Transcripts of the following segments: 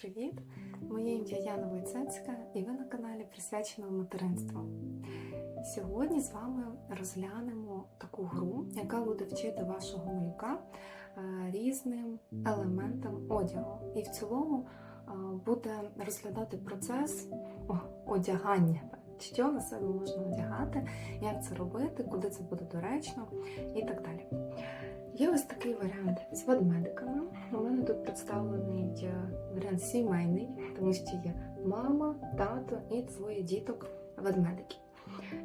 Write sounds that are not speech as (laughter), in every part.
привіт! Моє ім'я Яна Войцецька і ви на каналі присвяченому материнству. Сьогодні з вами розглянемо таку гру, яка буде вчити вашого малюка е, різним елементам одягу. І в цілому е, буде розглядати процес одягання. Що на себе можна одягати, як це робити, куди це буде доречно і так далі. Є ось такий варіант з ведмедиками. У мене тут представлений е, варіант сімейний, тому що є мама, тато і двоє діток ведмедиків.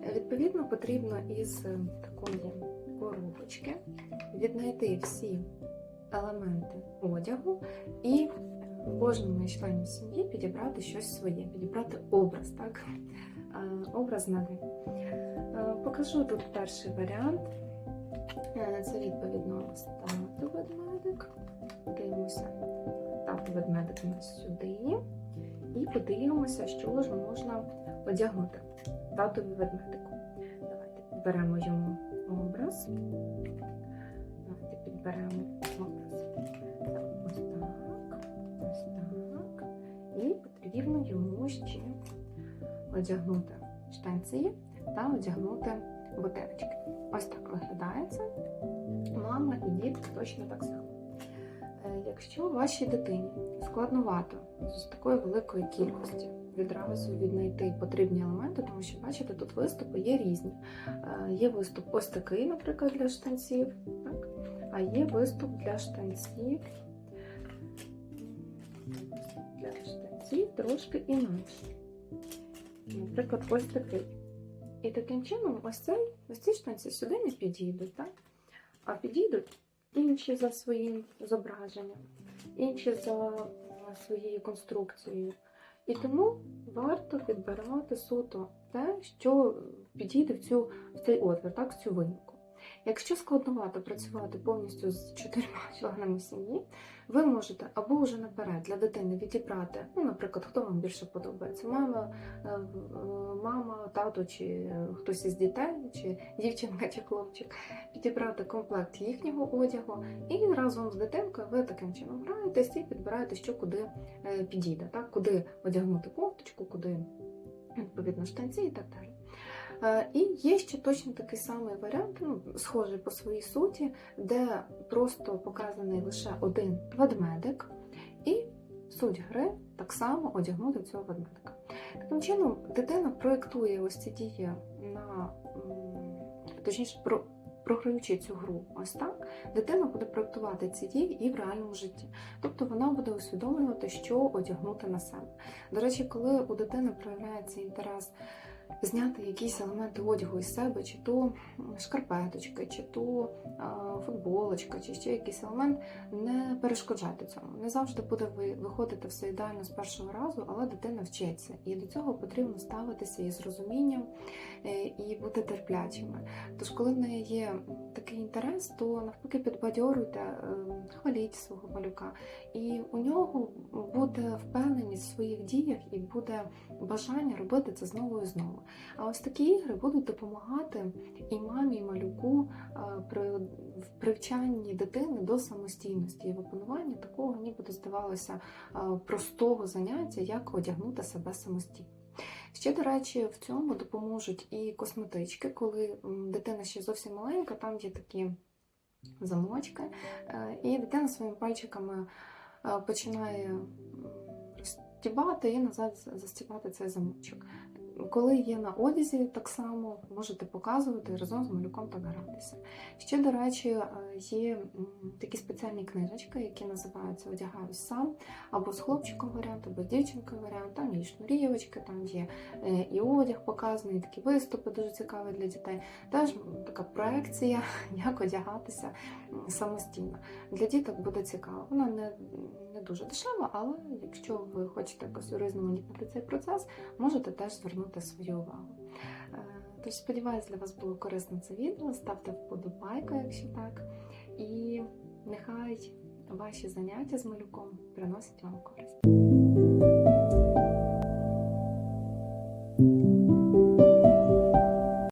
Е, Відповідно, потрібно із е, такої коробочки віднайти всі елементи одягу і кожному із членів сім'ї підібрати щось своє, підібрати образ, так? Е, Образ. Е, Покажу тут перший варіант. Е, Це відповідно стати ведмедик. Дивимося так, ведмедик у нас сюди. І подивимося, що ж можна одягнути татові ведмедику. Давайте підберемо йому образ. Давайте підберемо образ. Ось так, ось так. І потрібно йому ще одягнути штанці та одягнути ботиночки. Ось так виглядає це. Мама і дітки точно так само. Е, Якщо вашій дитині складновато з такої великої кількості відразу віднайти потрібні елементи, тому що, бачите, тут виступи є різні. Е, Є виступ ось такий, наприклад, для штанців, так? а є виступ для штанців. Для штанців трошки інакше. Наприклад, ось такий. І таким чином ось цей, ось ці штанці сюди не підійдуть, так? а підійдуть інші за своїм зображенням, інші за е, своєю конструкцією. І тому варто підбирати суто те, що підійде в, цю, в цей отвір, так, в цю вимку. Якщо складновато працювати повністю з чотирма (laughs) членами сім'ї, ви можете або вже наперед для дитини відібрати, ну, наприклад, хто вам більше подобається, мама, е, е, мама, тато, чи хтось із дітей, чи дівчинка, чи хлопчик, підібрати комплект їхнього одягу, і разом з дитинкою ви таким чином граєтесь і підбираєте, що куди е, підійде, так? куди одягнути кофточку, куди відповідно штанці і так далі. Е, І є ще точно такий самий варіант, ну, схожий по своїй суті, де просто показаний лише один ведмедик, і суть гри так само одягнути цього ведмедика. Таким чином, дитина проєктує ось ці дії на точніше, про. Програючи цю гру ось так, дитина буде проєктувати ці дії і в реальному житті. Тобто вона буде усвідомлювати, що одягнути на себе. До речі, коли у дитини проявляється інтерес зняти якісь елементи одягу із себе, чи то шкарпеточки, чи то футболочка, чи ще якийсь елемент, не перешкоджайте цьому. Не завжди буде ви- виходити все ідеально з першого разу, але дитина вчиться. І до цього потрібно ставитися із розумінням е, і бути терплячими. Тож, коли в неї є такий інтерес, то навпаки підбадьорюйте, е, хваліть свого малюка. І у нього буде впевненість в своїх діях і буде бажання робити це знову і знову. А ось такі ігри будуть допомагати і мамі, і малюку е, при привчанні дитини до самостійності і в опануванні такого нібито здавалося е, простого заняття, як одягнути себе самостійно. Ще, до речі, в цьому допоможуть і косметички, коли дитина ще зовсім маленька, там є такі замочки, е, і дитина своїми пальчиками починає м, розстібати і назад застібати цей замочок. Коли є на одязі, так само можете показувати разом з малюком так гратися. Ще, до речі, е, є такі спеціальні книжечки, які називаються Одягаюсь сам, або з хлопчиком варіант, або з дівчинкою варіант. Там є шнурівочки, там є е, і одяг показаний, і такі виступи дуже цікаві для дітей. Теж така проекція, (laughs) як одягатися самостійно. Для діток буде цікаво. Вона не, не дуже дешева, але якщо ви хочете якось урізноманітнити цей процес, можете теж звернути свою увагу. Е, Тож сподіваюся, для вас було корисно це відео. Ставте вподобайку, якщо так. І нехай ваші заняття з малюком приносять вам користь.